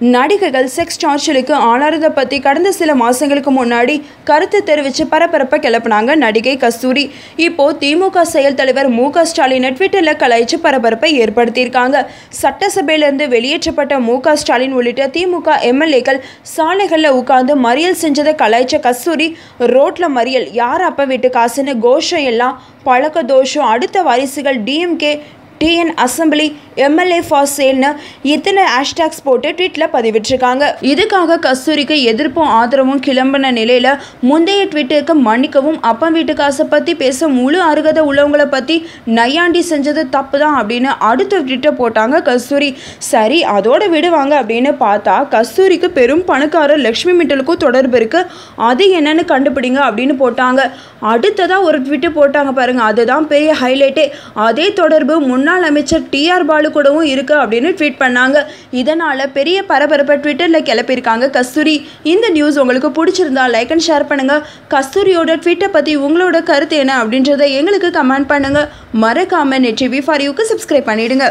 நடிகைகள் செக்ஸ் டார்ச்சலுக்கு ஆளாறதை பற்றி கடந்த சில மாதங்களுக்கு முன்னாடி கருத்து தெரிவித்து பரபரப்பை கிளப்புனாங்க நடிகை கஸ்தூரி. இப்போது திமுக செயல் தலைவர் மு க ஸ்டாலினை ட்விட்டரில் கலாய்ச்சி பரபரப்பை ஏற்படுத்தியிருக்காங்க. சட்டசபையிலிருந்து வெளியேற்றப்பட்ட மு க ஸ்டாலின் உள்ளிட்ட திமுக எம்எல்ஏக்கள் சாலைகளில் உட்கார்ந்து மறியல் செஞ்சதை கலாய்ச்ச கஸ்தூரி ரோட்டில் மறியல் யார் அப்ப வீட்டு காசுன்னு கோஷம் எல்லாம் பழக்க தோஷம் அடுத்த வாரிசுகள் DMK TN assembly MLA for சேல்னு இத்தனை ஹேஷ்டேக்ஸ் போட்டு ட்வீட்டில் பதிவிட்டிருக்காங்க. இதுக்காக கஸ்தூரிக்கு எதிர்ப்பும் ஆதரவும் கிளம்பின நிலையில் முந்தைய ட்விட்டருக்கு மன்னிக்கவும் அப்பன் வீட்டு காசை பற்றி பேச முழு அருகதை உள்ளவங்களை பற்றி நையாண்டி செஞ்சது தப்பு தான் அப்படின்னு அடுத்த ட்விட்டர் போட்டாங்க கஸ்தூரி. சரி அதோட விடுவாங்க அப்படின்னு பார்த்தா கஸ்தூரிக்கு பெரும் பணக்காரர் லக்ஷ்மி மிட்டலுக்கும் தொடர்பு இருக்குது அது என்னன்னு கண்டுபிடிங்க அப்படின்னு போட்டாங்க. அடுத்ததாக ஒரு ட்விட்டு போட்டாங்க பாருங்கள் அதுதான் பெரிய ஹைலைட்டே. அதே தொடர்பு முன்னாள் முன்னாள் அமைச்சர் டிஆர் பாலு கூடவும் இருக்கு அப்படின்னு ட்வீட் பண்ணாங்க. இதனால பெரிய பரபரப்பை ட்விட்டரில் கிளப்பியிருக்காங்க கஸ்தூரி. இந்த நியூஸ் உங்களுக்கு பிடிச்சிருந்தா லைக் அண்ட் ஷேர் பண்ணுங்க. கஸ்தூரியோட ட்விட்டை பற்றி உங்களோட கருத்து என்ன அப்படின்றத எங்களுக்கு கமெண்ட் பண்ணுங்க. மறக்காம நெட் டிவி ஃபார் யூக்கு சப்ஸ்கிரைப் பண்ணிடுங்க.